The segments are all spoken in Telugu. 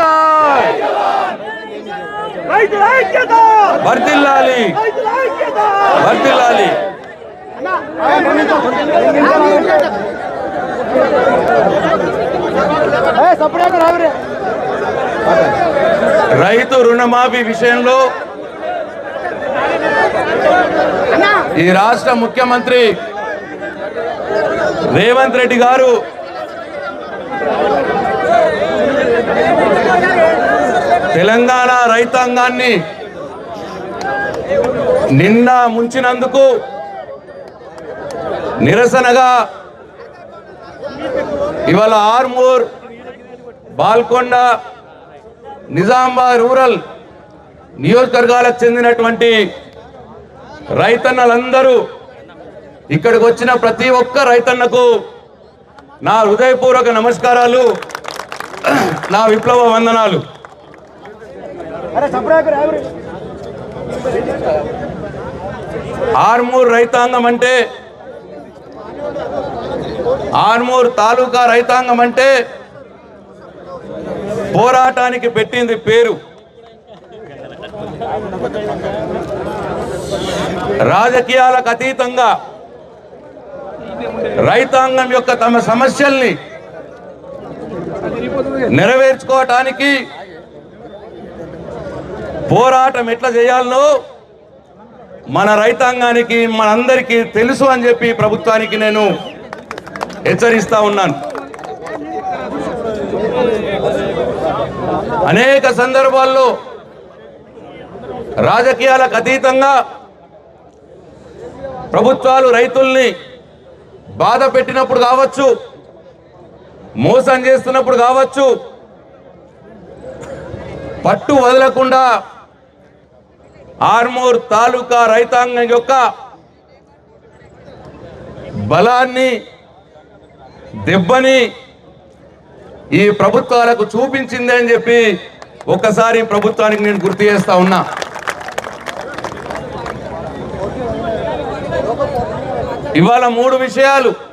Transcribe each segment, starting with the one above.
కిసాన్ రైతుల ఐక్యత వర్దిల్లాలి వర్దిల్లాలి రైతు రుణమాఫీ విషయంలో ఈ రాష్ట్ర ముఖ్యమంత్రి రేవంత్ రెడ్డి గారు తెలంగాణ రైతాంగాన్ని నిన్న ముంచినందుకు నిరసనగా ఇవాళ ఆర్మూర్ బాల్కొండ నిజామాబాద్ రూరల్ నియోజకవర్గాలకు చెందినటువంటి రైతన్నలందరూ ఇక్కడికి వచ్చిన ప్రతి ఒక్క రైతన్నకు నా హృదయపూర్వక నమస్కారాలు. నా విప్లవ వందనాలు. ఆర్మూర్ రైతాంగం అంటే ఆర్మూర్ తాలూకా రైతాంగం అంటే పోరాటానికి పెట్టింది పేరు. రాజకీయాలకు అతీతంగా రైతాంగం యొక్క తమ సమస్యల్ని నెరవేర్చుకోవటానికి పోరాటం ఎట్లా చేయాలనో మన రైతాంగానికి మనందరికీ తెలుసు అని చెప్పి ప్రభుత్వానికి నేను హెచ్చరిస్తా ఉన్నాను. అనేక సందర్భాల్లో రాజకీయాలకు అతీతంగా ప్రభుత్వాలు రైతుల్ని బాధ పెట్టినప్పుడు కావచ్చు మోసం చేస్తున్నప్పుడు కావచ్చు. పట్టు వదలకుండా ఆర్మూర్ తాలూకా రైతాంగం యొక్క బలాన్ని దెబ్బని ఈ ప్రభుత్వాలకు చూపించింది అని చెప్పి ఒక్కసారి ప్రభుత్వానికి నేను గుర్తు చేస్తా ఉన్నా. ఇవాళ మూడు విషయాలు.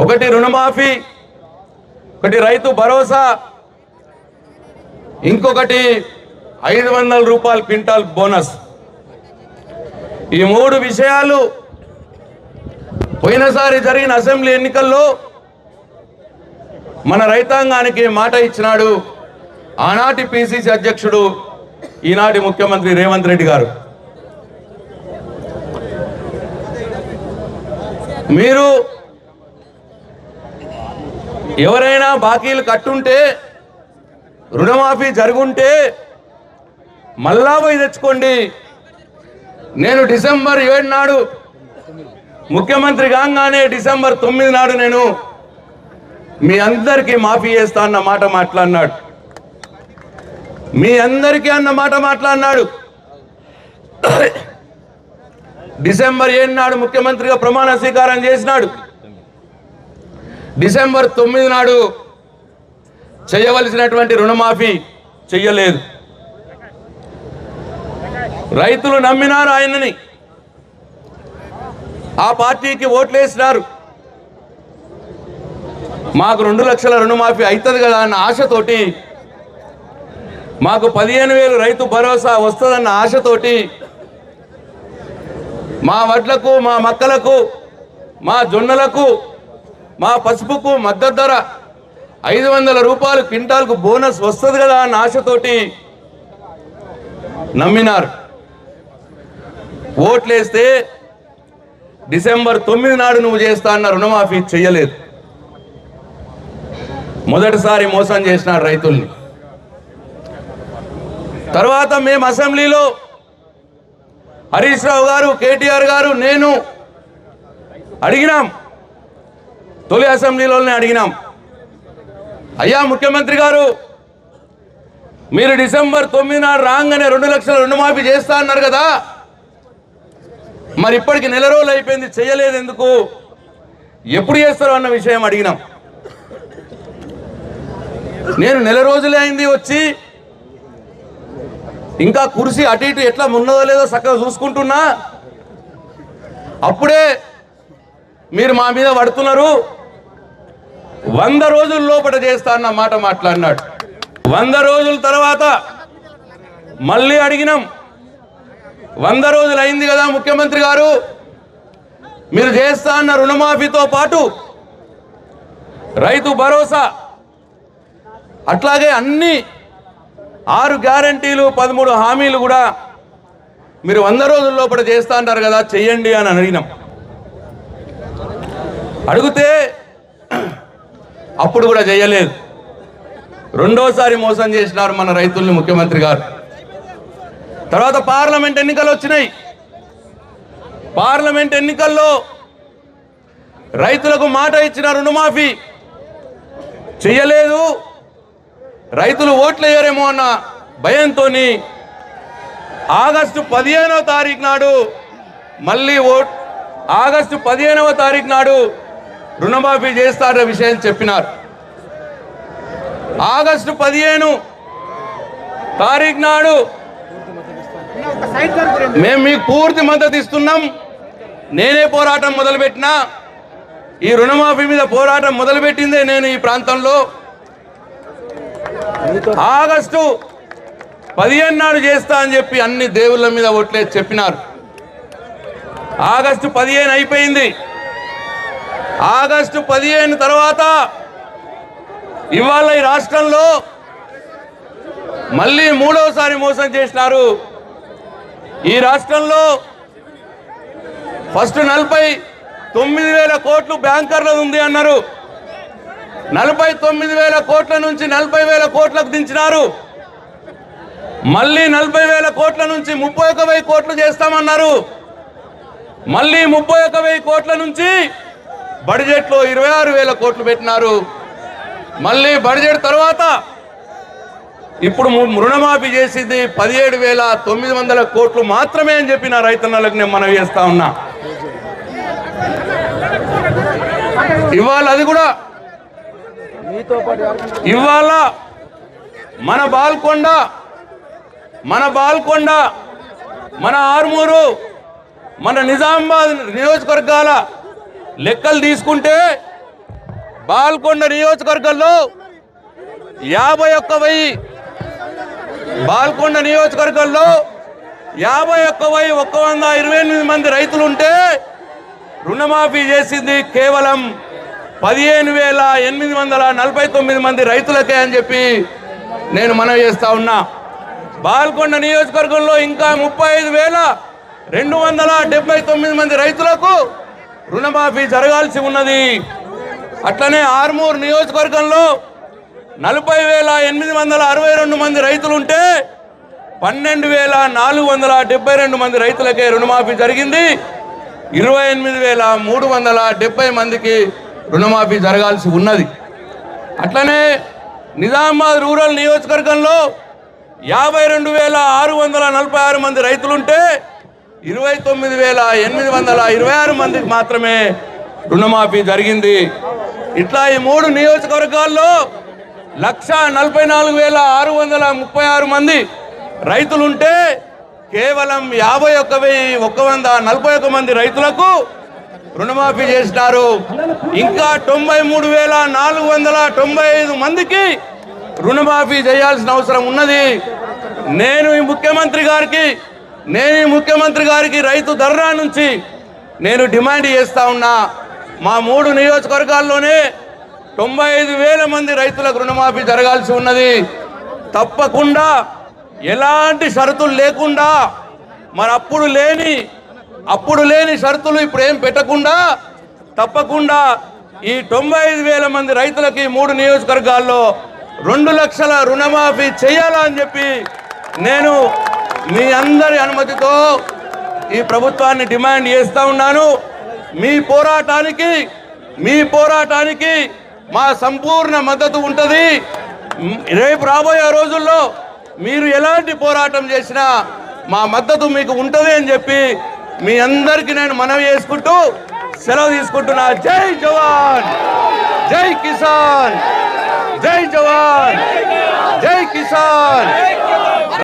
ఒకటి రుణమాఫీ ఒకటి రైతు భరోసా ఇంకొకటి ఐదు వందల రూపాయల క్వింటాల్ బోనస్. ఈ మూడు విషయాలు పోయినసారి జరిగిన అసెంబ్లీ ఎన్నికల్లో మన రైతాంగానికి మాట ఇచ్చినాడు ఆనాటి పిసిసి అధ్యక్షుడు ఈనాటి ముఖ్యమంత్రి రేవంత్ రెడ్డి గారు. మీరు ఎవరైనా బాకీలు కట్టుంటే రుణమాఫీ జరుగుంటే మళ్ళా పోయి తెచ్చుకోండి. నేను డిసెంబర్ ఏడు నాడు ముఖ్యమంత్రి కాగానే డిసెంబర్ తొమ్మిది నాడు నేను మీ అందరికీ మాఫీ చేస్తా అన్న మాట మాట్లాడినాడు. మీ అందరికీ అన్న మాట మాట్లాడినాడు. డిసెంబర్ ఏడు నాడు ముఖ్యమంత్రిగా ప్రమాణ స్వీకారం చేసినాడు. డిసెంబర్ తొమ్మిది నాడు చేయవలసినటువంటి రుణమాఫీ చెయ్యలేదు. రైతులు నమ్మినారు ఆయనని. ఆ పార్టీకి ఓట్లేసినారు. మాకు రెండు లక్షల రుణమాఫీ అవుతుంది కదా అన్న ఆశతోటి మాకు పదిహేను వేలు రైతు భరోసా వస్తుందన్న ఆశతోటి మా వడ్లకు మా మక్కలకు మా జొన్నలకు మా పసుపుకు మద్దతు ధర ఐదు వందల రూపాయలు క్వింటాల్కు బోనస్ వస్తుంది కదా అన్న ఆశతోటి నమ్మినారు. ఓట్లేస్తే డిసెంబర్ తొమ్మిది నాడు నువ్వు చేస్తా అన్న రుణమాఫీ చెయ్యలేదు. మొదటిసారి మోసం చేసినారు రైతుల్ని. తర్వాత మేము అసెంబ్లీలో హరీష్ రావు గారు కేటీఆర్ గారు నేను అడిగినాం తొలి అసెంబ్లీలోనే అడిగినాం. అయ్యా ముఖ్యమంత్రి గారు మీరు డిసెంబర్ తొమ్మిది నాడు రాగానే రెండు లక్షల రుణమాఫీ చేస్తా అన్నారు కదా. మరి ఇప్పటికి నెల రోజులు అయిపోయింది చేయలేదు ఎందుకు? ఎప్పుడు చేస్తారు అన్న విషయం అడిగినాం. నేను నెల రోజులే అయింది వచ్చి ఇంకా కుర్చీ అటు ఇటు ఎట్లా ఉన్నదో లేదో చక్కగా చూసుకుంటున్నా. అప్పుడే మీరు మా మీద పడుతున్నారు. వంద రోజుల లోపల చేస్తా అన్న మాట మాట్లాడినాడు. వంద రోజుల తర్వాత మళ్ళీ అడిగినాం వంద రోజులు అయింది కదా ముఖ్యమంత్రి గారు మీరు చేస్తా అన్న రుణమాఫీతో పాటు రైతు భరోసా అట్లాగే అన్ని ఆరు గ్యారంటీలు పదమూడు హామీలు కూడా మీరు వంద రోజుల లోపల చేస్తా అంటారు కదా చెయ్యండి అని అడిగినాం. అడిగితే అప్పుడు కూడా చేయలేదు. రెండోసారి మోసం చేసినారు మన రైతుల్ని ముఖ్యమంత్రి గారు. తర్వాత పార్లమెంట్ ఎన్నికలు వచ్చినాయి. పార్లమెంట్ ఎన్నికల్లో రైతులకు మాట ఇచ్చిన రుణమాఫీ చెయ్యలేదు రైతులు ఓట్లు వేయరేమో అన్న భయంతో ఆగస్టు పదిహేనవ తారీఖు నాడు మళ్ళీ ఓట్ ఆగస్టు పదిహేనవ తారీఖు నాడు రుణమాఫీ చేస్తారనే విషయం చెప్పినారు. ఆగస్టు పదిహేను తారీఖు నాడు మేము మీకు పూర్తి మద్దతు ఇస్తున్నాం. నేనే పోరాటం మొదలుపెట్టినా. ఈ రుణమాఫీ మీద పోరాటం మొదలుపెట్టిందే నేను ఈ ప్రాంతంలో. ఆగస్టు పదిహేను నాడు చేస్తా అని చెప్పి అన్ని దేవుళ్ళ మీద ఒట్లేసి చెప్పినారు. ఆగస్టు పదిహేను అయిపోయింది. ఆగస్టు పదిహేను తర్వాత ఇవాళ ఈ రాష్ట్రంలో మళ్ళీ మూడవసారి మోసం చేసినారు. ఈ రాష్ట్రంలో ఫస్ట్ నలభై తొమ్మిది వేల కోట్లు బ్యాంకర్లది ఉంది అన్నారు. నలభై తొమ్మిది వేల కోట్ల నుంచి నలభై వేల కోట్లకు దించినారు. మళ్ళీ నలభై వేల కోట్ల నుంచి ముప్పై ఒక వెయ్యి కోట్లు చేస్తామన్నారు. మళ్ళీ ముప్పై ఒక వెయ్యి కోట్ల నుంచి బడ్జెట్లో ఇరవై ఆరు వేల కోట్లు పెట్టినారు. మళ్ళీ బడ్జెట్ తర్వాత ఇప్పుడు రుణమాఫీ చేసింది పదిహేడు వేల తొమ్మిది వందల కోట్లు మాత్రమే అని చెప్పి నా రైతన్నలకు నేను మనవి చేస్తా ఉన్నా. ఇవాళ అది కూడా ఇవాళ మన బాల్కొండ మన బాల్కొండ మన ఆర్మూరు మన నిజామాబాద్ నియోజకవర్గాల లెక్కలు తీసుకుంటే బాల్కొండ నియోజకవర్గంలో యాభై ఒక్క వెయ్యి బాల్కొండ నియోజకవర్గంలో యాభై ఒక్క వెయ్యి ఒక్క వంద ఇరవై ఎనిమిది మంది రైతులు ఉంటే రుణమాఫీ చేసింది కేవలం పదిహేను వేల ఎనిమిది వందల నలభై తొమ్మిది మంది రైతులకే అని చెప్పి నేను మనవి చేస్తా ఉన్నా. బాల్కొండ నియోజకవర్గంలో ఇంకా ముప్పై ఐదు వేల రెండు వందల డెబ్బై తొమ్మిది మంది రైతులకు రుణమాఫీ జరగాల్సి ఉన్నది. అట్లనే ఆర్మూర్ నియోజకవర్గంలో నలభై వేల ఎనిమిది వందల అరవై రెండు మంది రైతులు ఉంటే పన్నెండు వేల నాలుగు వందల డెబ్బై రెండు మంది రైతులకే రుణమాఫీ జరిగింది. ఇరవై ఎనిమిది వేల మూడు వందల డెబ్బై మందికి రుణమాఫీ జరగాల్సి ఉన్నది. అట్లనే నిజామాబాద్ రూరల్ నియోజకవర్గంలో యాభై రెండు వేల ఆరు వందల నలభై ఆరు మంది రైతులుంటే ఇరవై తొమ్మిది వేల ఎనిమిది వందల ఇరవై ఆరు మందికి మాత్రమే రుణమాఫీ జరిగింది. ఇట్లా ఈ మూడు నియోజకవర్గాల్లో లక్ష నలభై నాలుగు వేల ఆరు వందల ముప్పై ఆరు మంది రైతులుంటే కేవలం యాభై ఒక్క వెయ్యి ఒక్క వంద నలభై ఒక్క మంది రైతులకు రుణమాఫీ చేసినారు. ఇంకా తొంభై మూడు వేల నాలుగు వందల తొంభై ఐదు మందికి రుణమాఫీ చేయాల్సిన అవసరం ఉన్నది. నేను ఈ ముఖ్యమంత్రి గారికి నేను ముఖ్యమంత్రి గారికి రైతు ధర్నా నుంచి నేను డిమాండ్ చేస్తా ఉన్నా. మా మూడు నియోజకవర్గాల్లోనే తొంభై ఐదు వేల మంది రైతులకు రుణమాఫీ జరగాల్సి ఉన్నది. తప్పకుండా ఎలాంటి షరతులు లేకుండా మరి అప్పుడు లేని అప్పుడు లేని షరతులు ఇప్పుడు ఏం పెట్టకుండా తప్పకుండా ఈ తొంభై ఐదు వేల మంది రైతులకి మూడు నియోజకవర్గాల్లో రెండు లక్షల రుణమాఫీ చేయాలా అని చెప్పి నేను మీ అందరి అనుమతితో ఈ ప్రభుత్వాన్ని డిమాండ్ చేస్తూ ఉన్నాను. మీ పోరాటానికి మీ పోరాటానికి మా సంపూర్ణ మద్దతు ఉంటుంది. రేపు రాబోయే రోజుల్లో మీరు ఎలాంటి పోరాటం చేసినా మా మద్దతు మీకు ఉంటుంది అని చెప్పి మీ అందరికీ నేను మనవి చేసుకుంటూ సెలవు తీసుకుంటున్నా. జై జవాన్! జై కిసాన్! జై జవాన్! జై కిసాన్!